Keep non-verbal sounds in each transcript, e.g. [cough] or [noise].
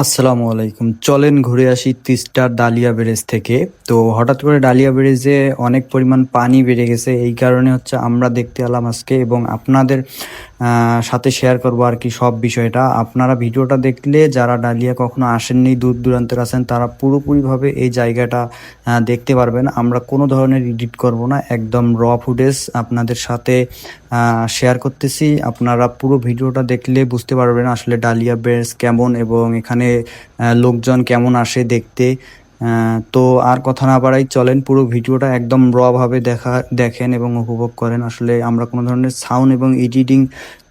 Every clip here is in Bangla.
আসসালামু আলাইকুম। চলেন ঘুরে আসি তিস্টার ডালিয়া ব্যারেজ থেকে। তো হঠাৎ করে ডালিয়া ব্রিজে অনেক পরিমাণ পানি বেড়ে গেছে। এই কারণে হচ্ছে আমরা দেখতে এলাম আজকে এবং আপনাদের সাথে শেয়ার করব আর কি সব বিষয়টা। আপনারা ভিডিওটা দেখলে যারা ডালিয়া কখনো আসেননি, দূর দূরান্তের আছেন, তারা পুরোপুরিভাবে এই জায়গাটা দেখতে পারবেন। আমরা কোনো ধরনের এডিট করব না, একদম র ফুটেজ আপনাদের সাথে শেয়ার করতেছি। আপনারা পুরো ভিডিওটা দেখলে বুঝতে পারবেন আসলে ডালিয়া ব্যারেজ কেমন এবং এখানে লোকজন কেমন আসে দেখতে। তো আর কথা না বাড়াই চলেন, পুরো ভিডিওটা একদম র ভাবে দেখা, দেখেন এবং উপভোগ করেন। আসলে আমরা কোনো ধরনের সাউন্ড এবং এডিটিং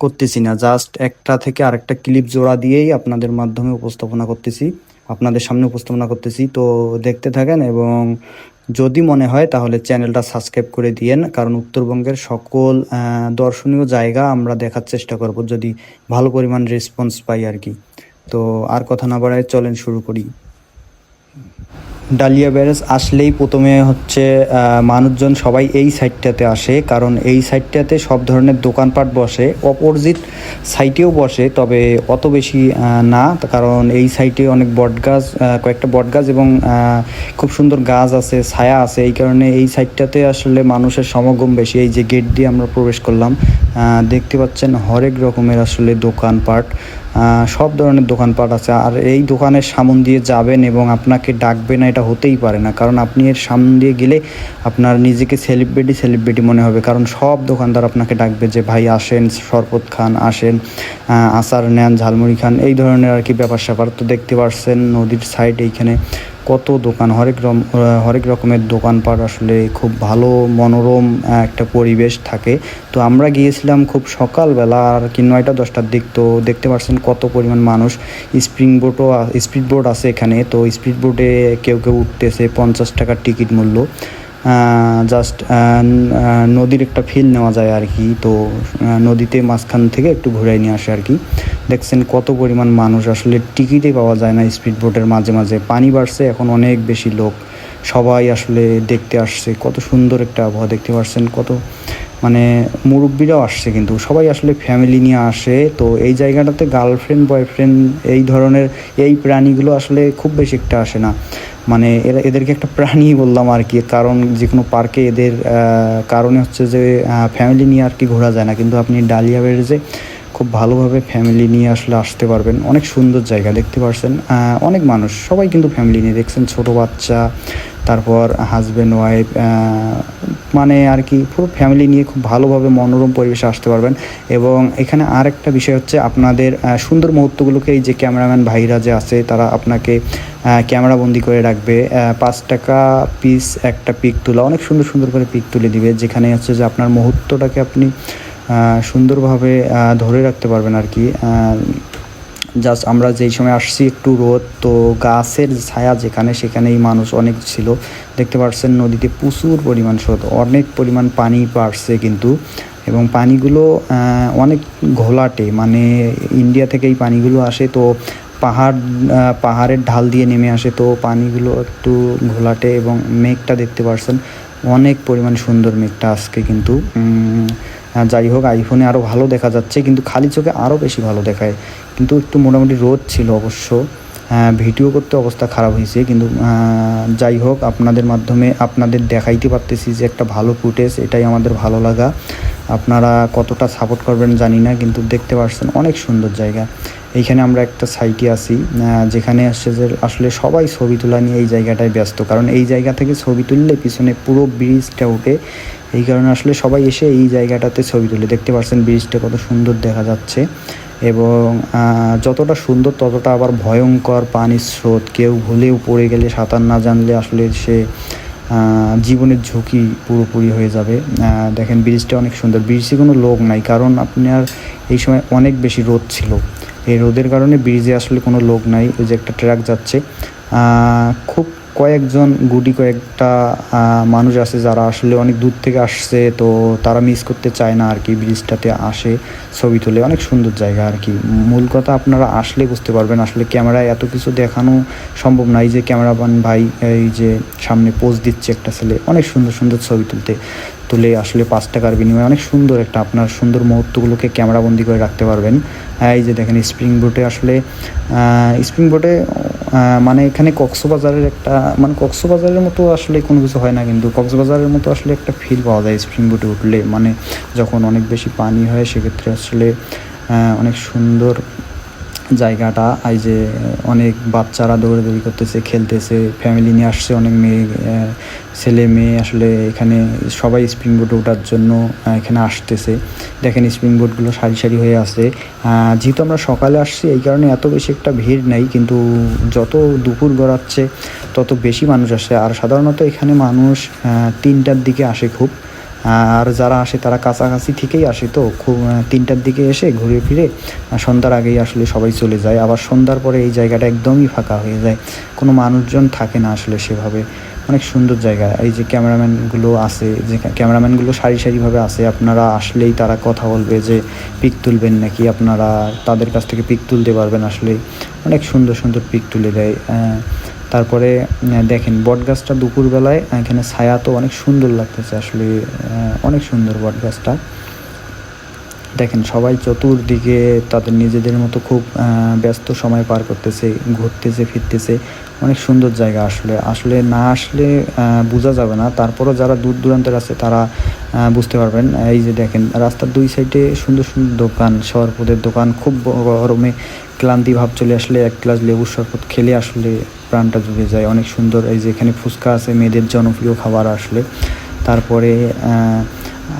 করতেছি না জাস্ট একটা থেকে আরেকটা ক্লিপ জোড়া দিয়েই আপনাদের মাধ্যমে উপস্থাপনা করতেছি, আপনাদের সামনে উপস্থাপনা করতেছি। তো দেখতে থাকেন এবং যদি মনে হয় তাহলে চ্যানেলটা সাবস্ক্রাইব করে দিয়েন, কারণ উত্তরবঙ্গের সকল দর্শনীয় জায়গা আমরা দেখার চেষ্টা করব, যদি ভালো পরিমাণ রেসপন্স পাই আর কি। তো আর কথা না বাড়ায় চলেন শুরু করি। ডালিয়া ব্যারেজ আসলেই প্রথমে হচ্ছে মানুষজন সবাই এই সাইডটাতে আসে। কারণ এই সাইডটাতে সব ধরনের দোকানপাট বসে অপোজিট সাইটেও বসে তবে অত বেশি না। কারণ এই সাইটে অনেক বটগাছ আহ, কয়েকটা বটগাছ এবং খুব সুন্দর গাছ আছে ছায়া আছে। এই কারণে এই সাইডটাতে আসলে মানুষের সমাগম বেশি। এই যে গেট দিয়ে আমরা প্রবেশ করলাম দেখতে পাচ্ছেন হরেক রকমের আসলে দোকানপাট। সব ধরনের দোকানপাট আছে। আর এই দোকানের সামন দিয়ে যাবেন এবং আপনাকে ডাকবে না, এটা হতেই পারে না। কারণ আপনি এর সামন দিয়ে গেলে আপনার নিজেকে সেলিব্রিটি সেলিব্রিটি মনে হবে। কারণ সব দোকানদার আপনাকে ডাকবে যে, ভাই, আসেন, শরবত খান, আসেন আসার আচার নেন, ঝালমুড়ি খান। এই ধরনের আর কি ব্যাপার স্যাপার তো দেখতে পারছেন নদীর সাইড এইখানে। কত দোকান, হরেক হরেক রকমের দোকানপাট আসলে খুব ভালো মনোরম একটা পরিবেশ থাকে। তো আমরা গিয়েছিলাম খুব সকালবেলা, আর কি নয়টা, দশটার দিক। তো দেখতে পাচ্ছেন কত পরিমাণ মানুষ। স্প্রিং বোটও স্পিড বোট আছে এখানে, তো স্পিড বোটে কেউ কেউ উঠতেছে পঞ্চাশ টাকার টিকিট মূল্য। জাস্ট নদীর একটা ফিল নেওয়া যায় আর কি তো নদীতে মাঝখান থেকে একটু ঘুরাই নিয়ে আসে আর কি দেখছেন কত পরিমাণ মানুষ, আসলে টিকিটে পাওয়া যায় না স্পিড বোটের মাঝে মাঝে। পানি বাড়ছে, এখন অনেক বেশি লোক। সবাই আসলে দেখতে আসছে। কত সুন্দর একটা আবহাওয়া, দেখতে পাচ্ছেন কত মানে মুরব্বীরাও আসছে কিন্তু, সবাই আসলে ফ্যামিলি নিয়ে আসে। তো এই জায়গাটাতে গার্লফ্রেন্ড বয়ফ্রেন্ড এই ধরনের এই প্রাণীগুলো আসলে খুব বেশি একটা আসে না। মানে এরা, এদেরকে একটা প্রাণী বললাম আর কি, কারণ যে কোনো পার্কে এদের কারণে হচ্ছে যে ফ্যামিলি নিয়ে আর কি ঘোরা যায় না। কিন্তু আপনি ডালিয়া বেড়েছে খুব ভালোভাবে ফ্যামিলি নিয়ে আসলে আসতে পারবেন। অনেক সুন্দর জায়গা দেখতে পারছেন। অনেক মানুষ, সবাই কিন্তু ফ্যামিলি নিয়ে দেখছেন। ছোট বাচ্চা, তারপর হাজব্যান্ড ওয়াইফ মানে আর কি পুরো ফ্যামিলি নিয়ে খুব ভালোভাবে মনোরম পরিবেশে আসতে পারবেন। এবং এখানে আর একটা বিষয় হচ্ছে আপনাদের সুন্দর মুহূর্তগুলোকে এই যে ক্যামেরাম্যান ভাইরা যে আছে, তারা আপনাকে ক্যামেরা বন্দি করে রাখবে। পাঁচ টাকা পিস একটা পিক তোলা, অনেক সুন্দর সুন্দর করে পিক তুলে দিবে। যেখানে হচ্ছে যে আপনার মুহূর্তটাকে আপনি সুন্দরভাবে ধরে রাখতে পারবেন আর কি। জাস্ট আমরা যেই সময় আসছি একটু রোদ, তো গাছের ছায়া যেখানে সেখানেই মানুষ অনেক ছিল। দেখতে পাচ্ছেন নদীতে প্রচুর পরিমাণ স্রোত, অনেক পরিমাণ পানি বাড়ছে কিন্তু। এবং পানিগুলো অনেক ঘোলাটে মানে ইন্ডিয়া থেকে এই পানিগুলো আসে, তো পাহাড় পাহাড়ের ঢাল দিয়ে নেমে আসে, তো পানিগুলো একটু ঘোলাটে এবং মেঘটা দেখতে পাচ্ছেন অনেক পরিমাণ সুন্দর মেঘটা আজকে কিন্তু। যাই হোক আইফোনে আরও ভালো দেখা যাচ্ছে কিন্তু খালি চোখে আরও বেশি ভালো দেখায়। কিন্তু একটু মোটামুটি রোদ ছিল অবশ্য। হ্যাঁ, ভিডিও করতে অবস্থা খারাপ হয়েছে কিন্তু যাই হোক আপনাদের মাধ্যমে আপনাদের দেখাইতে পারতেছি যে একটা ভালো ফুটেজ এটাই আমাদের ভালো লাগা। আপনারা কতটা সাপোর্ট করবেন জানি না কিন্তু দেখতে পাচ্ছেন অনেক সুন্দর জায়গা। এইখানে আমরা একটা সাইটে আহ, যেখানে আসছে যে আসলে সবাই ছবি তোলা নিয়ে এই জায়গাটায় ব্যস্ত। কারণ এই জায়গা থেকে ছবি তুললে পিছনে পুরো ব্রিজটা ওঠে। এই কারণে আসলে সবাই এসে এই জায়গাটাতে ছবি তুলে। দেখতে পাচ্ছেন ব্রিজটা কত সুন্দর দেখা যাচ্ছে। এবং যতটা সুন্দর ততটা আবার ভয়ঙ্কর পানির স্রোত। কেউ ভুলেও পড়ে গেলে সাঁতার না জানলে আসলে সে জীবনের ঝুঁকি পুরোপুরি হয়ে যাবে। দেখেন, ব্রিজটা অনেক সুন্দর। ব্রিজে কোনো লোক নাই, কারণ আপনি আর এই সময় অনেক বেশি রোদ ছিল। এই রোদের কারণে ব্রিজে আসলে কোনো লোক নাই। ওই যে একটা ট্র্যাক যাচ্ছে। খুব কয়েকজন গুটি কয়েকটা মানুষ আছে যারা আসলে অনেক দূর থেকে আসছে, তো তারা মিস করতে চায় না আর কি ব্রিজটাতে আসে ছবি তুলে। অনেক সুন্দর জায়গা আর কি। মূল কথা আপনারা আসলে বুঝতে পারবেন আসলে ক্যামেরায় এত কিছু দেখানো সম্ভব নাই যে ক্যামেরাম্যান ভাই, এই যে সামনে পোজ দিচ্ছে একটা ছেলে, অনেক সুন্দর সুন্দর ছবি তুলতে। তুলে আসলে পাঁচ টাকার বিনিময়ে অনেক সুন্দর একটা আপনার সুন্দর মুহূর্তগুলোকে ক্যামেরাবন্দি করে রাখতে পারবেন। এই যে দেখেন স্প্রিং বোটে আসলে স্প্রিং বোটে মানে এখানে কক্সবাজারের একটা মানে কক্সবাজারের মতো আসলে কোনো কিছু হয় না কিন্তু কক্সবাজারের মতো আসলে একটা ফিল পাওয়া যায় স্প্রিং বোটে উঠলে। মানে যখন অনেক বেশি পানি হয় সেক্ষেত্রে আসলে অনেক সুন্দর জায়গাটা, এই যে, অনেক বাচ্চারা দৌড়াদৌড়ি করতেছে, খেলতেছে ফ্যামিলি নিয়ে আসছে অনেক মেয়ে ছেলে মেয়ে আসলে এখানে সবাই স্প্রিং বোটে ওঠার জন্য এখানে আসতেছে। দেখেন স্প্রিং বোটগুলো সারি সারি হয়ে আছে। যেহেতু আমরা সকালে আসছি, এই কারণে এত বেশি একটা ভিড় নেই, কিন্তু যত দুপুর গড়াচ্ছে, তত বেশি মানুষ আসে। আর সাধারণত এখানে মানুষ তিনটার দিকে আসে খুব। আর যারা আসে তারা কাছাকাছি থেকেই আসে তো খুব তিনটার দিকে এসে ঘুরে ফিরে সন্ধ্যার আগেই আসলে সবাই চলে যায়। আবার সন্ধ্যার পরে এই জায়গাটা একদমই ফাঁকা হয়ে যায়। কোনো মানুষজন থাকে না আসলে সেভাবে। অনেক সুন্দর জায়গা। এই যে ক্যামেরাম্যানগুলো আছে, যে ক্যামেরাম্যানগুলো সারি সারিভাবে আছে, আপনারা আসলেই তারা কথা বলবে যে পিক তুলবেন নাকি? আপনারা তাদের কাছ থেকে পিক তুলতে পারবেন আসলে অনেক সুন্দর সুন্দর পিক তুলে দেয়। তারপরে দেখেন বট গাছটা দুপুরবেলায় এখানে ছায়া তো অনেক সুন্দর লাগতেছে আসলে অনেক সুন্দর বট গাছটা দেখেন সবাই চতুর্দিকে তাদের নিজেদের মতো খুব ব্যস্ত সময় পার করতেছে, ঘুরতেছে, ফিরতেছে। অনেক সুন্দর জায়গা আসলে। আসলে না আসলে বোঝা যাবে না। তারপরও যারা দূর দূরান্তের আছে, তারা বুঝতে পারবেন। এই যে দেখেন, রাস্তার দুই সাইডে সুন্দর সুন্দর দোকান শরবতের দোকান। খুব গরমে ক্লান্তি ভাব চলে আসলে এক গ্লাস লেবুর শরবত খেলে আসলে প্রাণটা জুড়ে যায়। অনেক সুন্দর এই যে এখানে ফুচকা আছে, মেয়েদের জনপ্রিয় খাবার আসলে। তারপরে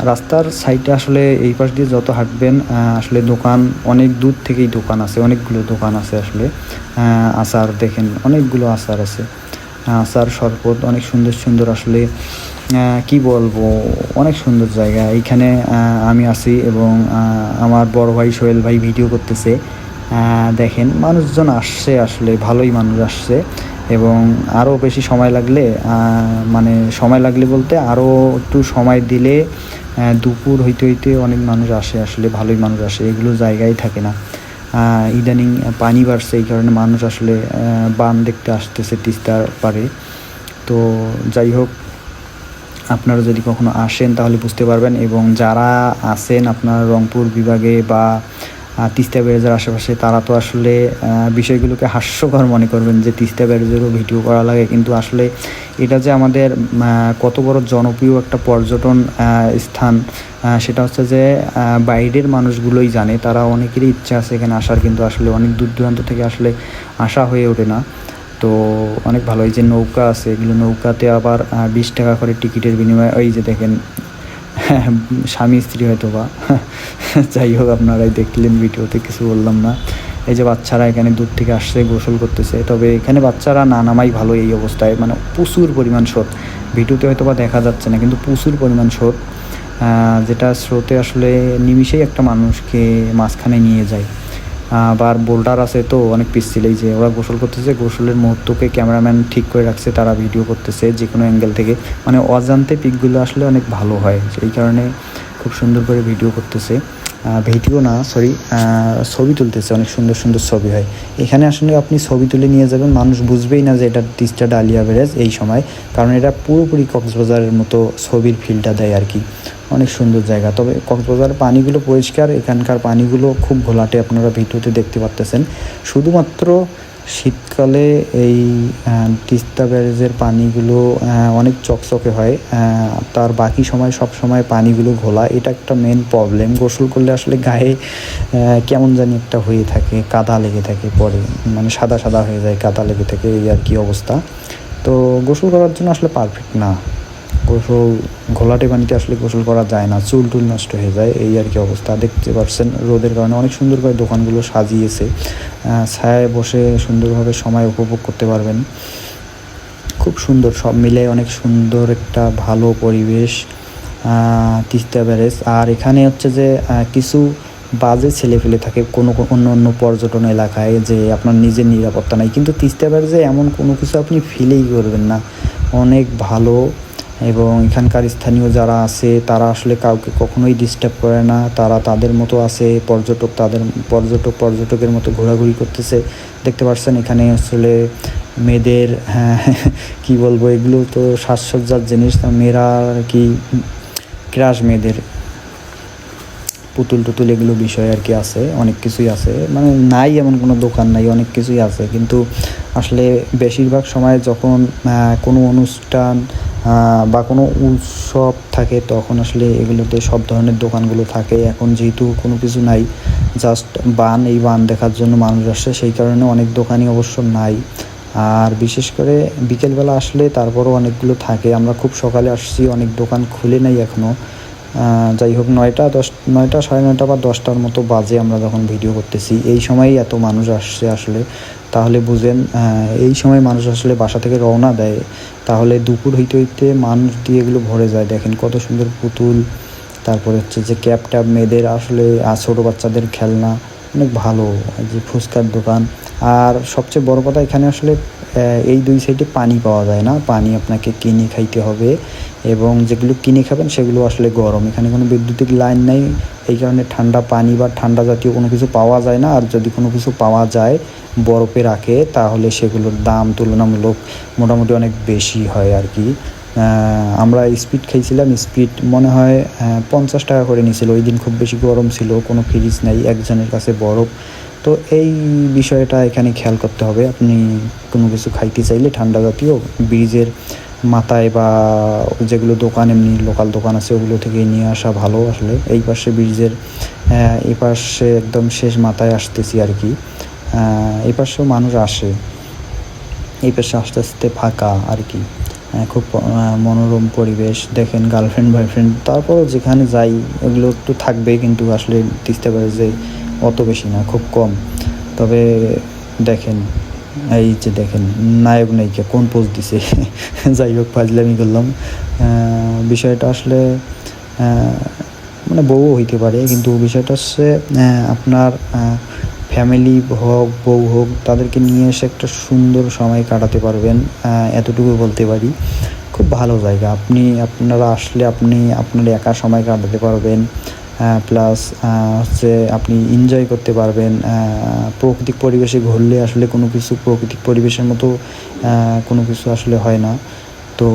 রাস্তার সাইডে আসলে এই পাশ দিয়ে যত হাঁটবেন আসলে দোকান, অনেক দূর থেকেই দোকান আছে, অনেকগুলো দোকান আছে আসলে। আচার দেখেন, অনেকগুলো আচার আছে। আচার, শরবত অনেক সুন্দর সুন্দর আসলে কি বলব, অনেক সুন্দর জায়গা। এইখানে আমি আছি এবং আমার বড় ভাই সোহেল ভাই ভিডিও করতেছে। দেখেন, মানুষজন আসছে আসলে, ভালোই মানুষ আসছে। এবং আরও বেশি সময় লাগলে মানে সময় লাগলে বলতে আরও একটু সময় দিলে দুপুর হইতে হইতে অনেক মানুষ আসে আসলে, ভালোই মানুষ আসে, এগুলো জায়গায় থাকে না। ইদানিং পানি বাড়ছে, এই কারণে মানুষ আসলে বান দেখতে আসতেছে তিস্তার পারে তো যাই হোক, আপনারা যদি কখনো আসেন তাহলে বুঝতে পারবেন এবং যারা আছেন আপনার রংপুর বিভাগে বা তিস্তা ব্যারেজের আশেপাশে, তারা তো আসলে বিষয়গুলোকে হাস্যকর মনে করবেন যে তিস্তা ব্যারেজেরও ভিডিও করা লাগে। কিন্তু আসলে এটা যে আমাদের কত বড় জনপ্রিয় একটা পর্যটন স্থান সেটা হচ্ছে যে বাইরের মানুষগুলোই জানে। তারা অনেকেরই ইচ্ছা আছে এখানে আসার, কিন্তু আসলে অনেক দূর দূরান্ত থেকে আসলে আসা হয়ে ওঠে না। তো অনেক ভালো, এই যে নৌকা আছে, এগুলো নৌকাতে আবার বিশ টাকা করে টিকিটের বিনিময়ে, ওই যে দেখেন [laughs] স্বামী, স্ত্রী হয়তো বা। [laughs] যাই হোক, আপনারাই দেখলেন ভিডিওতে, কিছু বললাম না। এই যে বাচ্চারা এখানে দূর থেকে আসছে, গোসল করতেছে। তবে এখানে বাচ্চারা না নামাই ভালো এই অবস্থায়। মানে প্রচুর পরিমাণ স্রোত। ভিডিওতে হয়তো বা দেখা যাচ্ছে না, কিন্তু প্রচুর পরিমাণ স্রোত। যেটা স্রোতে আসলে নিমিষেই একটা মানুষকে মাঝখানে নিয়ে যায়। আবার বোল্ডার আছে তো, অনেক পিচ্ছিল এই যে, ওরা গোসল করতেছে, গোসলের মুহূর্তকে ক্যামেরাম্যান ঠিক করে রাখছে, তারা ভিডিও করতেছে যে কোনো অ্যাঙ্গেল থেকে। মানে অজান্তে পিকগুলো আসলে অনেক ভালো হয়, এই কারণে খুব সুন্দর করে ভিডিও করতেছে। ভিডিও না সরি ছবি তুলতেছে, অনেক সুন্দর সুন্দর ছবি হয়। এখানে আসলে আপনি ছবি তুলে নিয়ে যাবেন, মানুষ বুঝবেই না যে এটা তিস্তা ডালিয়া ব্যারেজ এই সময়, কারণ এটা পুরোপুরি কক্সবাজারের মতো ছবির ফিলটা দেয় আর কি। অনেক সুন্দর জায়গা। তবে কক্সবাজারের পানিগুলো পরিষ্কার, এখানকার পানিগুলো খুব ঘোলাটে আপনারা ভিডিওতে দেখতে পাচ্তেছেন শুধুমাত্র শীতকালে এই তিস্তা ব্যারেজের পানিগুলো অনেক চকচকে হয় তার বাকি সময় সব সময় পানিগুলো ঘোলা। এটা একটা মেন প্রবলেম গোসল করলে আসলে গায়ে কেমন জানি একটা হয়ে থাকে, কাদা লেগে থাকে পরে। মানে সাদা সাদা হয়ে যায়, কাদা লেগে থাকে, এই আর কি অবস্থা। তো গোসল করার জন্য আসলে পারফেক্ট না। গোসল, ঘোলাটে পানিতে আসলে গোসল করা যায় না, চুল টুল নষ্ট হয়ে যায়, এই আর কি অবস্থা। দেখতে পাচ্ছেন রোদের কারণে অনেক সুন্দর করে দোকানগুলো সাজিয়েছে। ছায়ায় বসে সুন্দরভাবে সময় উপভোগ করতে পারবেন। খুব সুন্দর, সব মিলে অনেক সুন্দর একটা ভালো পরিবেশ তিস্তা ব্যারেজ। আর এখানে হচ্ছে যে কিছু বাজে ছেলে ফেলে থাকে কোনো অন্য অন্য পর্যটন এলাকায় যে আপনার নিজের নিরাপত্তা নাই। কিন্তু তিস্তা ব্যারেজে এমন কোনো কিছু আপনি ফিলেই করবেন না। অনেক ভালো এবং এখানকার স্থানীয় যারা আছে তারা আসলে কাউকে কখনোই ডিস্টার্ব করে না। তারা তাদের মতো আছে পর্যটক তাদের পর্যটক পর্যটকের মতো ঘোরাঘুরি করতেছে। দেখতে পাচ্ছেন এখানে আসলে মেয়েদের হ্যাঁ, [laughs] কি বলব এগুলো তো সাজসজ্জার জিনিস। মেয়েরা আর কি ক্রাশ মেয়েদের। পুতুল টুতুল এগুলো বিষয় আর কি আছে অনেক কিছুই আছে। মানে নাই এমন কোনো দোকান নাই অনেক কিছুই আছে। কিন্তু আসলে বেশিরভাগ সময় যখন কোনো অনুষ্ঠান বা কোনো উৎসব থাকে, তখন আসলে এগুলোতে সব ধরনের দোকানগুলো থাকে। এখন যেহেতু কোনো কিছু নাই জাস্ট বান, এই বান দেখার জন্য মানুষ আসে, সেই কারণে অনেক দোকানই অবশ্য নাই। আর বিশেষ করে বিকেলবেলা আসলে তারপরও অনেকগুলো থাকে। আমরা খুব সকালে আসছি, অনেক দোকান খুলে নাই এখনও যাই হোক, নয়টা দশ, নয়টা সাড়ে নয়টা বা দশটার মতো বাজে আমরা যখন ভিডিও করতেছি। এই সময়ই এত মানুষ আসছে আসলে। তাহলে বুঝেন এই সময় মানুষ আসলে বাসা থেকে রওনা দেয়। তাহলে দুপুর হইতে হইতে মানুষ দিয়ে এগুলো ভরে যায়। দেখেন কত সুন্দর পুতুল, তারপরে হচ্ছে যে ক্যাপ ট্যাপ মেয়েদের আসলে আর ছোটো বাচ্চাদের খেলনা, অনেক ভালো যে ফুচকার দোকান। আর সবচেয়ে বড় কথা এখানে আসলে এই দুই সাইডে পানি পাওয়া যায় না। পানি আপনাকে কিনে খাইতে হবে এবং যেগুলো কিনে খাবেন সেগুলো আসলে গরম। এখানে কোনো বৈদ্যুতিক লাইন নেই। এই কারণে ঠান্ডা পানি বা ঠান্ডা জাতীয় কোনো কিছু পাওয়া যায় না। আর যদি কোনো কিছু পাওয়া যায় বরফে রাখে, তাহলে সেগুলোর দাম তুলনামূলক মোটামুটি অনেক বেশি হয় আর কি। আমরা স্পিড খাইছিলাম। স্পিড মনে হয় পঞ্চাশ টাকা করে নিয়েছিল ওই দিন খুব বেশি গরম ছিল। কোনো ফ্রিজ নাই। একজনের কাছে বরফ তো এই বিষয়টা এখানে খেয়াল করতে হবে। আপনি কোনো কিছু খাইতে চাইলে ঠান্ডা জাতীয় ব্রিজের মাথায় বা যেগুলো দোকান, এমনি লোকাল দোকান আছে, ওগুলো থেকে নিয়ে আসা ভালো আসলে। এই পাশে ব্রিজের এই পাশে একদম শেষ মাথায় আসতেছি আর কি। এই পাশেও মানুষ আসে। এই পাশে আস্তে আস্তে ফাঁকা আর কি। খুব মনোরম পরিবেশ। দেখেন গার্লফ্রেন্ড বয়ফ্রেন্ড তারপরও যেখানে যাই ওগুলো একটু থাকবে, কিন্তু আসলে তিস্তা যে অত বেশি না, খুব কম। তবে দেখেন, এই যে দেখেন, নায়ক নায়িকা কোন পোজ দিছে? [laughs] যাই হোক, ফাজলামি করলাম। বিষয়টা আসলে মানে বউ হইতে পারে, কিন্তু বিষয়টা হচ্ছে আপনার ফ্যামিলি হোক, বউ হোক, তাদেরকে নিয়ে এসে একটা সুন্দর সময় কাটাতে পারবেন এতটুকু বলতে পারি। খুব ভালো জায়গা। আপনি, আপনারা আসলে আপনি আপনার একা সময় কাটাতে পারবেন। প্লাস হচ্ছে আপনি এনজয় করতে পারবেন প্রাকৃতিক পরিবেশে ঘুরলে আসলে কোনো কিছু প্রাকৃতিক পরিবেশের মতো কোনো কিছু আসলে হয় না। তো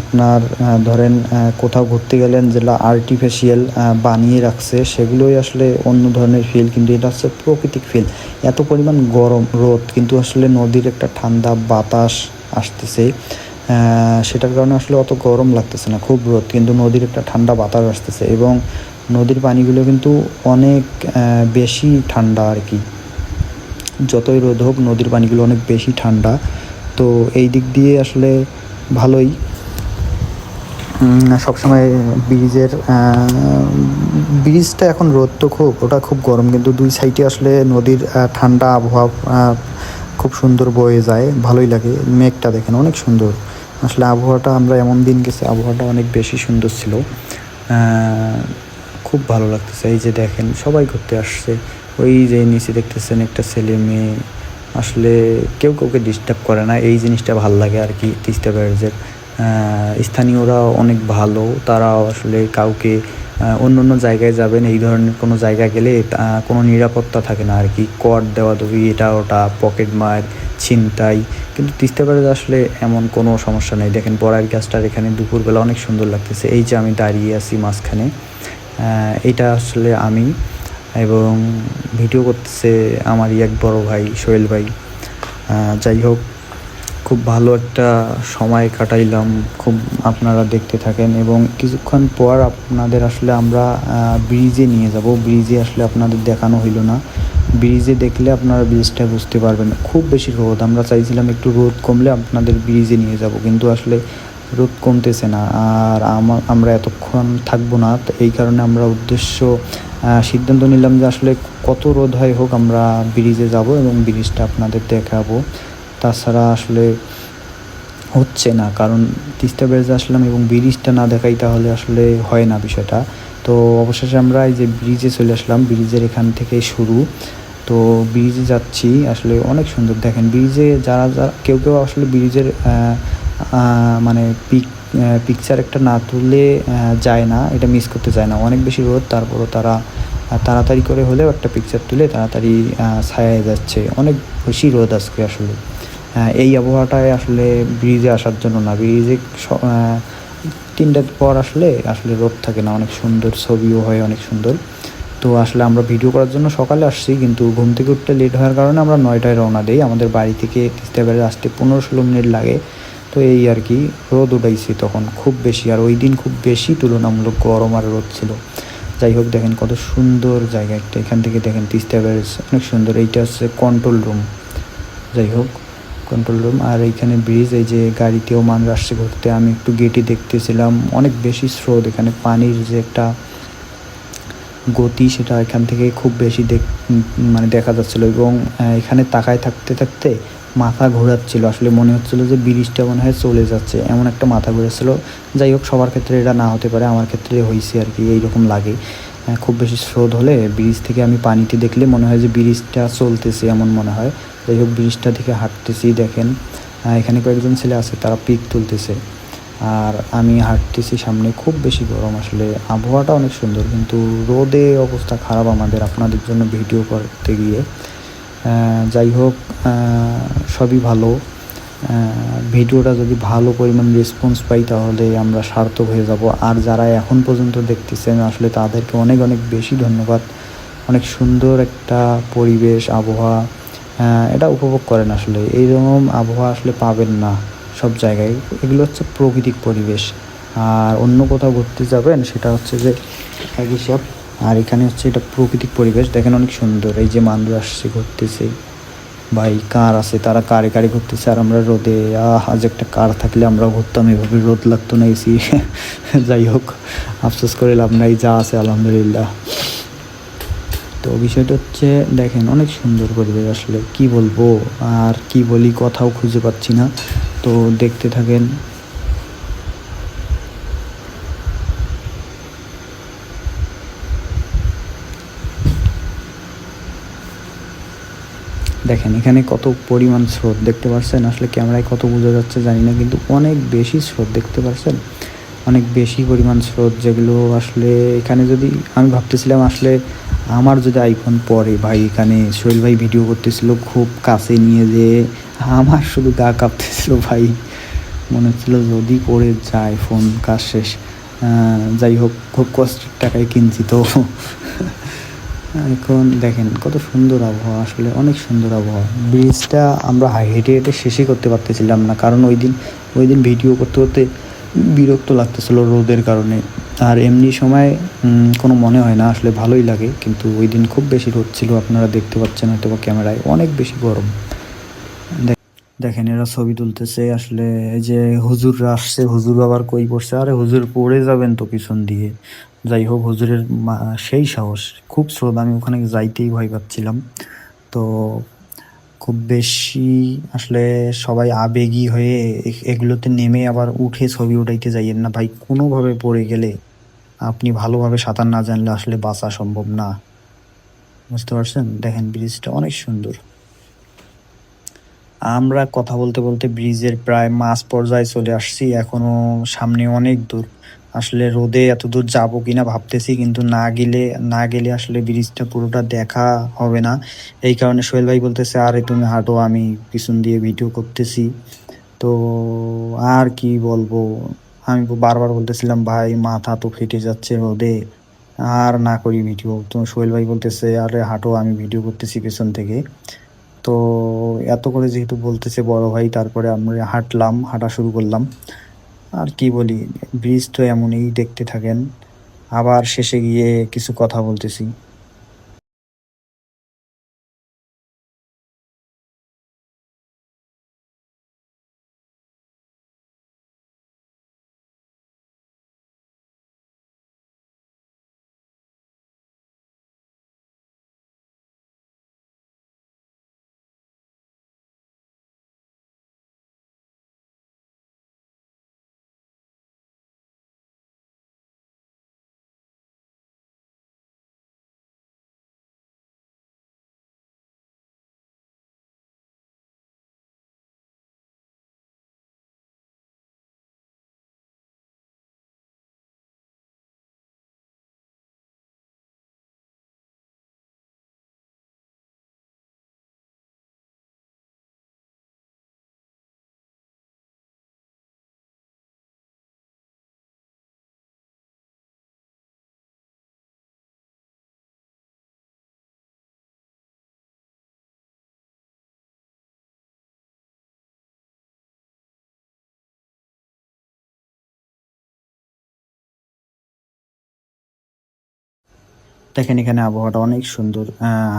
আপনার ধরেন কোথাও ঘুরতে গেলেন যেটা আর্টিফিশিয়াল বানিয়ে রাখছে, সেগুলোই আসলে অন্য ধরনের ফিল কিন্তু এটা হচ্ছে প্রকৃতিক ফিল এত পরিমাণ গরম, রোদ, কিন্তু আসলে নদীর একটা ঠান্ডা বাতাস আসতেছে। সেটার কারণে আসলে অত গরম লাগতেছে না, খুব রোদ। কিন্তু নদীর একটা ঠান্ডা বাতাস আসতেছে এবং নদীর পানিগুলো কিন্তু অনেক বেশি ঠান্ডা আর কি। যতই রোদ হোক, নদীর পানিগুলো অনেক বেশি ঠান্ডা। তো এই দিক দিয়ে আসলে ভালোই। সবসময় ব্রিজের ব্রিজটা এখন রোদ তো খুব, ওটা খুব গরম। কিন্তু দুই সাইডে আসলে নদীর ঠান্ডা আবহাওয়া খুব সুন্দর বয়ে যায়, ভালোই লাগে। মেঘটা দেখেন, অনেক সুন্দর। আসলে আবহাওয়াটা আমরা এমন দিন গেছি, আবহাওয়াটা অনেক বেশি সুন্দর ছিল। খুব ভালো লাগতেছে। এই যে দেখেন, সবাই ঘুরতে আসছে। ওই যে নিচে দেখতেছেন একটা ছেলে মেয়ে। আসলে কেউ কাউকে ডিস্টার্ব করে না। এই জিনিসটা ভালো লাগে আর কি তিস্তা ব্যারেজের স্থানীয়রা অনেক ভালো। তারা আসলে কাউকে অন্য অন্য জায়গায় যাবেন, এই ধরনের কোনো জায়গা গেলে কোনো নিরাপত্তা থাকে না আর কি কর দেওয়া দেবি এটা ওটা পকেট মার, ছিনতাই। কিন্তু তিস্তা ব্যারেজ আসলে এমন কোনো সমস্যা নেই। দেখেন বড়াইর গাছটার এখানে দুপুরবেলা অনেক সুন্দর লাগতেছে। এই যে আমি দাঁড়িয়ে আছি মাঝখানে এটা আসলে আমি এবং ভিডিও করতেছে আমারই এক বড় ভাই সোহেল ভাই। যাই হোক খুব ভালো একটা সময় কাটাইলাম, খুব আপনারা দেখতে থাকেন এবং কিছুক্ষণ পর আপনাদের আসলে আমরা ব্রিজে নিয়ে যাব। ব্রিজে আসলে আপনাদের দেখানো হইল না। ব্রিজে দেখলে আপনারা ব্রিজটা বুঝতে পারবেন। খুব বেশি রোদ, আমরা চাইছিলাম একটু রোদ কমলে আপনাদের ব্রিজে নিয়ে যাব, কিন্তু আসলে রোদ কমতেছে না। আর আমা- আমরা এতক্ষণ থাকব না এই কারণে আমরা উদ্দেশ্য সিদ্ধান্ত নিলাম যে আসলে কত রোদ হয় হোক আমরা ব্রিজে যাব এবং ব্রিজটা আপনাদের দেখাবো। তাছাড়া আসলে হচ্ছে না, কারণ তিস্তা ব্রিজে আসলাম এবং ব্রিজটা না দেখাই তাহলে আসলে হয় না বিষয়টা। তো অবশেষে আমরা এই যে ব্রিজে চলে আসলাম ব্রিজের এখান থেকে শুরু। তো ব্রিজে যাচ্ছি, আসলে অনেক সুন্দর। দেখেন ব্রিজে যারা যারা, কেউ কেউ আসলে ব্রিজের মানে পিক পিকচার একটা না তুলে যায় না, এটা মিস করতে চায় না। অনেক বেশি রোদ, তারপরও তারা তাড়াতাড়ি করে হলেও একটা পিকচার তুলে তাড়াতাড়ি ছায়ায় যাচ্ছে। অনেক বেশি রোদ আজকে আসলে। এই আবহাওয়াটায় আসলে ব্রিজে আসার জন্য না। ব্রিজে তিনটার পর আসলে আসলে রোদ থাকে না, অনেক সুন্দর ছবিও হয়, অনেক সুন্দর। তো আসলে আমরা ভিডিও করার জন্য সকালে আসছি, কিন্তু ঘুম থেকে উঠতে লেট হওয়ার কারণে আমরা নয়টায় রওনা দিই। আমাদের বাড়ি থেকে তিস্তা ব্যারেজ আসতে পনেরো ষোলো মিনিট লাগে। তো এই আর কি, রোদ উঠাইছি তখন খুব বেশি। আর ওই দিন খুব বেশি তুলনামূলক গরম আর রোদ ছিল। যাই হোক, দেখেন কত সুন্দর জায়গা একটা। এখান থেকে দেখেন তিস্তা ব্যারেজ অনেক সুন্দর। এইটা হচ্ছে কন্ট্রোল রুম যাই হোক। কন্ট্রোল রুম আর এইখানে ব্রিজ এই যে গাড়িতেও মানুষ আসছে ঘুরতে। আমি একটু গেটে দেখতেছিলাম, অনেক বেশি স্রোত। এখানে পানির যে একটা গতি, সেটা এখান থেকে খুব বেশি দেখ মানে দেখা যাচ্ছিল এবং এখানে তাকায় থাকতে থাকতে মাথা ঘোরাচ্ছিল। আসলে মনে হচ্ছিল যে ব্রিজটা মনে হয় চলে যাচ্ছে। এমন একটা মাথা ঘুরেছিল যাই হোক, সবার ক্ষেত্রে এটা না হতে পারে। আমার ক্ষেত্রে হয়েছে আর কি, এইরকম লাগে। খুব বেশি স্রোত হলে ব্রিজ থেকে আমি পানিটি দেখলে মনে হয় যে ব্রিজটা চলতেছে এমন মনে হয়। যাই হোক, ব্রিজটা থেকে হাঁটতেছি, দেখেন। এখানে কয়েকজন ছেলে আছে, তারা পিক তুলতেছে। আর আমি হাঁটতেছি সামনে, খুব বেশি গরম আসলে। আবহাওয়াটা অনেক সুন্দর, কিন্তু রোদে অবস্থা খারাপ আমাদের, আপনাদের জন্য ভিডিও করতে গিয়ে। যাই হোক সবই ভালো। ভিডিওটা যদি ভালো পরিমাণ রেসপন্স পাই তাহলে আমরা সার্থক হয়ে যাব। আর যারা এখন পর্যন্ত দেখতেছেন, আসলে তাদেরকে অনেক অনেক বেশি ধন্যবাদ। অনেক সুন্দর একটা পরিবেশ, আবহাওয়া এটা উপভোগ করেন আসলে। এইরকম আবহাওয়া আসলে পাবেন না সব জায়গায়। এগুলো হচ্ছে প্রকৃতিক পরিবেশ। আর অন্য কোথাও ঘুরতে যাবেন, সেটা হচ্ছে যে এক হিসাব আর এখানে হচ্ছে এটা প্রকৃতিক পরিবেশ। দেখেন অনেক সুন্দর। এই যে মানুষ আসছে, ঘুরতেছে। ভাই, কার আছে? তারা কারে কারে ঘুরতেছে? আর আমরা রোদে আজ একটা কার থাকলে আমরা ঘুরতাম। এভাবে রোদ লাগতো না এসি [laughs] যাই হোক, আফসোস করে লাভ নাই, যা আছে, আলহামদুলিল্লাহ। তো বিষয়টা হচ্ছে, দেখেন, অনেক সুন্দর পরিবেশ আসলে। কি বলব? আর কি বলি, কথাও খুঁজে পাচ্ছি না। তো দেখতে থাকেন দেখেন, এখানে কত পরিমাণ স্রোত দেখতে পাচ্ছেন আসলে ক্যামেরায় কত বোঝা যাচ্ছে জানি না, কিন্তু অনেক বেশি স্রোত দেখতে পাচ্ছেন অনেক বেশি পরিমাণ স্রোত যেগুলো আসলে এখানে যদি আমি ভাবতেছিলাম, আসলে আমার যদি আইফোন পরে ভাই, এখানে সোহেল ভাই ভিডিও করতেছিল খুব কাছে নিয়ে যে আমার শুধু গা কাঁপতেছিল ভাই। মনে হচ্ছিল যদি পড়ে যায় ফোন কাজ শেষ। যাই হোক, খুব কষ্টের টাকায় কিনছি তো। এখন দেখেন কত সুন্দর আবহাওয়া, আসলে অনেক সুন্দর আবহাওয়া। ব্রিজটা আমরা হেঁটে হেঁটে শেষই করতে পারতেছিলাম না, কারণ ওই দিন ওই দিন ভিডিও করতে করতে বিরক্ত লাগতেছিলো রোদের কারণে। আর এমনি সময় কোনো মনে হয় না, আসলে ভালোই লাগে, কিন্তু ওই দিন খুব বেশি রোদ ছিল, আপনারা দেখতে পাচ্ছেন হয়তো বা ক্যামেরায়, অনেক বেশি গরম। দেখেন এরা ছবি তুলতেছে, আসলে এই যে হুজুররা আসছে, হুজুর আবার কই পড়ছে, আরে হুজুর পড়ে যাবেন তো পিছন দিয়ে। যাই হোক, হুজুরের সেই সাহস। খুব স্রোত, আমি ওখানে যাইতেই ভয় পাচ্ছিলাম। তো খুব বেশি আসলে সবাই আবেগী হয়ে এগুলোতে নেমে আবার উঠে ছবি উঠাইতে যাইয়েন না। ভাই, কোনোভাবে পড়ে গেলে আপনি ভালোভাবে সাঁতার না জানলে আসলে বাঁচা সম্ভব না। বুঝতে পারছেন? দেখেন, ব্রিজটা অনেক সুন্দর। আমরা কথা বলতে বলতে ব্রিজের প্রায় মাঝ পর্যায়ে চলে আসছি, এখনও সামনে অনেক দূর। আসলে রোদে এত দূর যাব কিনা ভাবতেছি, কিন্তু না গেলে না গেলে আসলে ব্রিজটা পুরোটা দেখা হবে না। এই কারণে সোহেল ভাই বলতেছে, আরে তুমি হাঁটো, আমি পিছন দিয়ে ভিডিও করতেছি। তো আর কি বলব? আমি বারবার বলতেছিলাম, ভাই, মাথা তো ফেটে যাচ্ছে রোদে, আর না করি ভিডিও তো সোহেল ভাই বলতেছে, আরে হাঁটো, আমি ভিডিও করতেছি পেছন থেকে। তো এত করে যেহেতু বলতেছে বড় ভাই, তারপরে আমরা হাঁটলাম, হাঁটা শুরু করলাম। আর কি বলি ব্রিজ তো এমনই দেখতে থাকেন। আবার শেষে গিয়ে কিছু কথা বলতেছি। দেখেন এখানে আবহাওয়াটা অনেক সুন্দর।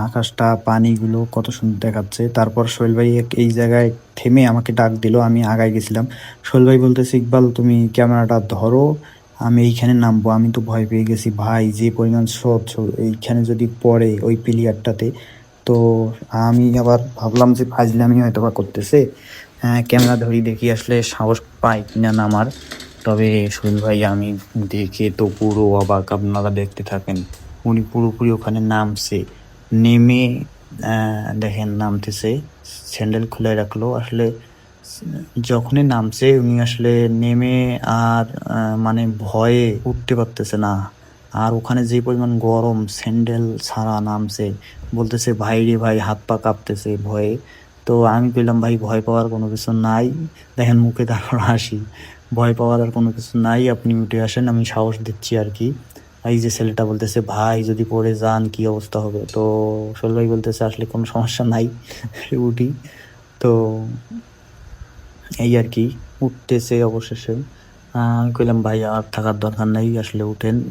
আকাশটা, পানিগুলো কত সুন্দর দেখাচ্ছে। তারপর সোহেল ভাই এই জায়গায় থেমে আমাকে ডাক দিল, আমি আগায় গেছিলাম। সোহেল ভাই বলতেছে, ইকবাল, তুমি ক্যামেরাটা ধরো, আমি এইখানে নামবো, আমি তো ভয় পেয়ে গেছি। ভাই, যে পরিমাণ স্রোত এইখানে যদি পড়ে ওই প্লেয়ারটাতে, তো আমি আবার ভাবলাম যে ফাজলামি হয়তো বা করতেছে। হ্যাঁ ক্যামেরা ধরি, দেখি আসলে সাহস পাই কিনা নামার। তবে সোহেল ভাই, আমি দেখে তো পুরো অবাক, আপনারা দেখতে থাকেন। উনি পুরোপুরি ওখানে নামছে। নেমে দেখেন নামতেছে, স্যান্ডেল খুলে রাখল। আসলে যখনই নামছে, উনি আসলে নেমে আর মানে ভয়ে উঠতে পারতেছে না। আর ওখানে যে পরিমাণ গরম, স্যান্ডেল ছাড়া নামছে। বলতেছে, ভাই রে ভাই, হাত পা কাঁপতেছে ভয়ে। তো আমি কইলাম ভাই, ভয় পাওয়ার কোনো কিছু নাই। দেখেন মুখে তারপর হাসি। ভয় পাওয়ার আর কোনো কিছু নাই, আপনি উঠে আসেন, আমি সাহস দিচ্ছি আর কি। এই যে ছেলেটা বলতেছে, ভাই, যদি পড়ে যান, কি অবস্থা হবে? তো শোল ভাই বলতেছে, আসলে কোনো সমস্যা নাই। [laughs] উঠি। তো এই আর কি, উঠতেছে অবশেষে। আমি কইলাম, ভাই, আর থাকার দরকার নেই, আসলে উঠেন।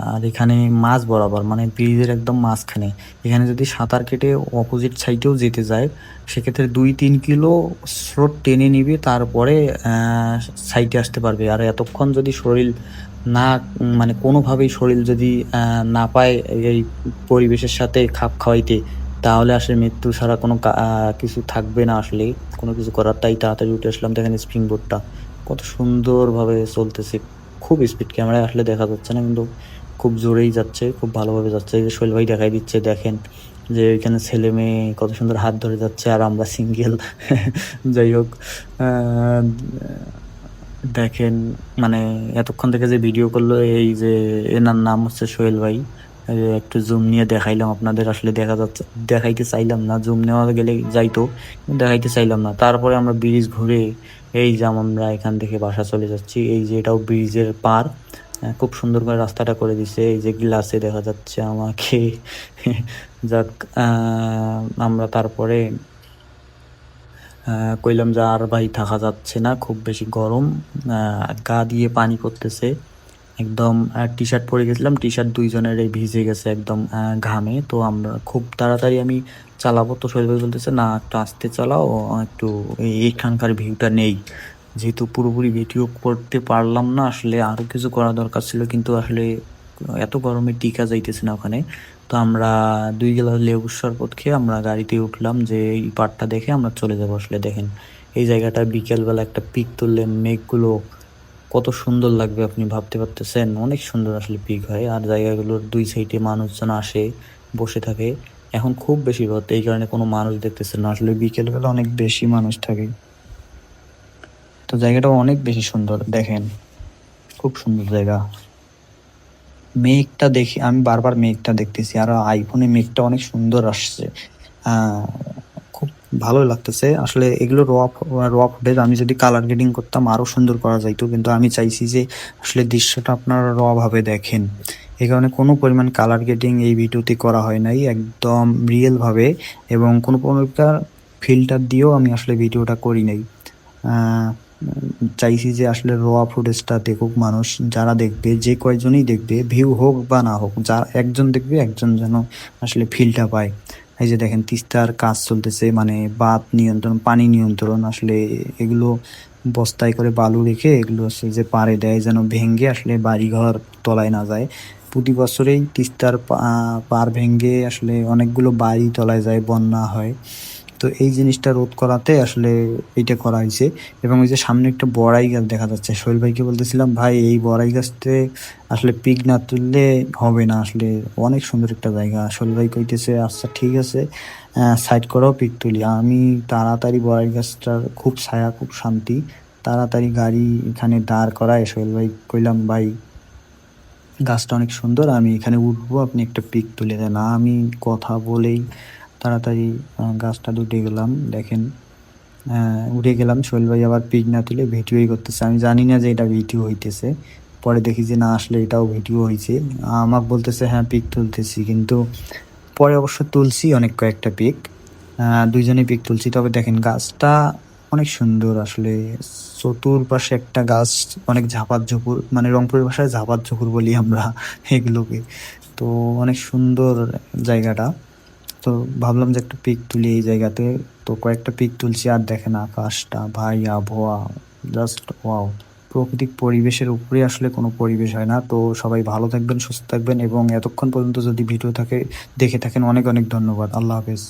আর এখানে মাছ বরাবর মানে ব্রিজের একদম মাঝখানে। এখানে যদি সাঁতার কেটে অপোজিট সাইডেও যেতে যায়, সেক্ষেত্রে দুই তিন কিলো স্রোত টেনে নিবে, তারপরে সাইডে আসতে পারবে। আর এতক্ষণ যদি শরীর না মানে কোনোভাবেই শরীর যদি না পায় এই পরিবেশের সাথে খাপ খাওয়াইতে, তাহলে আসলে মৃত্যু ছাড়া কোনো কিছু থাকবে না আসলে। কোনো কিছু করার তাই তাড়াতাড়ি উঠে আসলাম, দেখেন স্প্রিং বোর্ডটা কত সুন্দরভাবে চলতেছে, খুব স্পিড ক্যামেরায় আসলে দেখা যাচ্ছে না, কিন্তু খুব জোরেই যাচ্ছে, খুব ভালোভাবে যাচ্ছে। যে শৈল ভাই দেখাই দিচ্ছে, দেখেন যে ওইখানে ছেলে মেয়ে কত সুন্দর হাত ধরে যাচ্ছে, আর আমরা সিঙ্গেল [laughs] যাই হোক দেখেন মানে এতক্ষণ থেকে যে ভিডিও করল, এই যে এনার নাম হচ্ছে সোহেল ভাই একটু জুম নিয়ে দেখাইলাম আপনাদের, আসলে দেখা যাচ্ছে, দেখাইতে চাইলাম না জুম নেওয়া গেলে যাইতো দেখাইতে চাইলাম না। তারপরে আমরা ব্রিজ ঘুরে, এই যে আমরা এখান থেকে বাসা চলে যাচ্ছি, এই যে এটাও ব্রিজের পার। খুব সুন্দর করে রাস্তাটা করে দিছে, এই যে গ্লাসে দেখা যাচ্ছে আমাকে। যাক আমরা তারপরে কইলাম যে আর ভাই থাকা যাচ্ছে না, খুব বেশি গরম। গা দিয়ে পানি পড়তেছে। একদম টি শার্ট পরে গেছিলাম টি শার্ট দুইজনের এই ভিজে গেছে একদম ঘামে। তো আমরা খুব তাড়াতাড়ি আমি চালাবো। তো শরীর বলতেছে, না, একটু আস্তে চালাও, একটু এইখানকার ভিউটা নেই। যেহেতু পুরোপুরি ভিডিও করতে পারলাম না, আসলে আরও কিছু করা দরকার ছিল। কিন্তু আসলে এত গরমে টিকা যাইতেছে না ওখানে। তো আমরা দুই গ্লাস লেবুর শরবত খেয়ে আমরা গাড়িতে উঠলাম যে এই পার্টটা দেখে আমরা চলে যাব। আসলে দেখেন, এই জায়গাটা বিকেলবেলা একটা পিক তুললে মেঘগুলো। কত সুন্দর লাগবে আপনি ভাবতে পারতেছেন? অনেক সুন্দর আসলে পিক হয়। আর জায়গাগুলোর দুই সাইডে মানুষজন আসে, বসে থাকে। এখন খুব বেশি রোদ, এই কারণে কোনো মানুষ দেখতেছে না। আসলে বিকেলবেলা অনেক বেশি মানুষ থাকে। তো জায়গাটা অনেক বেশি সুন্দর, দেখেন। খুব সুন্দর জায়গা। মেঘটা দেখি, আমি বারবার মেঘটা দেখতেছি আর আইফোনে মেঘটা অনেক সুন্দর আসছে। খুব ভালো লাগতেছে। আসলে এগুলো র র ফুটেজ আমি যদি কালার গ্রেডিং করতাম আরও সুন্দর করা যাইতো, কিন্তু আমি চাইছি যে আসলে দৃশ্যটা আপনারা র ভাবে দেখেন। এই কারণে কোনো পরিমাণ কালার গ্রেডিং এই ভিডিওতে করা হয় নাই, একদম রিয়েলভাবে এবং কোনো প্রকার ফিল্টার দিয়েও আমি আসলে ভিডিওটা করি নাই। চাইছি যে আসলে র ফুটেজটা দেখুক মানুষ, যারা দেখবে, যে কয়জনই দেখবে ভিউ হোক বা না হোক যা একজন দেখবে, একজন যেন আসলে ফিলটা পায়। এই যে দেখেন, তিস্তার কাজ চলতেছে মানে বাত নিয়ন্ত্রণ, পানি নিয়ন্ত্রণ, আসলে এগুলো বস্তায় করে বালু রেখে এগুলো হচ্ছে যে পাড়ে দেয়, যেন ভেঙ্গে আসলে বাড়িঘর তলায় না যায়। প্রতি বছরেই তিস্তার পা- পাড় ভেঙ্গে আসলে অনেকগুলো বাড়ি তলায় যায়, বন্যা হয়। তো এই জিনিসটা রোধ করাতে আসলে এইটা করা হয়েছে। এবং ওই যে সামনে একটা বড়াই গাছ দেখা যাচ্ছে। সোহেল ভাইকে বলতেছিলাম, ভাই, এই বড়াই গাছতে আসলে পিক না তুললে হবে না আসলে। অনেক সুন্দর একটা জায়গা। সোহেল ভাই কইতেছে আচ্ছা ঠিক আছে সাইড করাও পিক তুলি। আমি তাড়াতাড়ি বড়াই গাছটার খুব ছায়া, খুব শান্তি, তাড়াতাড়ি গাড়ি এখানে দাঁড় করায়। সোহেল ভাই কইলাম, ভাই, গাছটা অনেক সুন্দর, আমি এখানে উঠবো, আপনি একটা পিক তুলে দেন। আমি কথা বলেই তাড়াতাড়ি গাছটা উঠে গেলাম, দেখেন উঠে গেলাম, সোহেল ভাই আবার পিক না তুলে ভিডিওই করতেছে। আমি জানি না যে এটা ভিডিও হইতেছে, পরে দেখি যে না, আসলে এটাও ভিডিও হয়েছে আমাকে বলতেছে হ্যাঁ পিক তুলতেছি। কিন্তু পরে অবশ্য তুলছি অনেক কয়েকটা পিক দুইজনে পিক তুলছি। তবে দেখেন, গাছটা অনেক সুন্দর আসলে। চতুর্পাশে একটা গাছ, অনেক ঝাপার ঝুপুর মানে রংপুরের ভাষায় ঝাপার ঝুপুর বলি আমরা এগুলোকে। তো অনেক সুন্দর জায়গাটা। তো ভাবলাম যে একটা পিক তুলি এই জায়গাতে। তো কয়েকটা পিক তুলছি আর দেখেন আকাশটা, ভাই, আবহাওয়া জাস্ট ওয়াও প্রকৃতিক পরিবেশের উপরে আসলে কোনো পরিবেশ হয় না। তো সবাই ভালো থাকবেন, সুস্থ থাকবেন এবং এতক্ষণ পর্যন্ত যদি ভিডিও থাকে, দেখে থাকেন, অনেক অনেক ধন্যবাদ। আল্লাহ হাফেজ।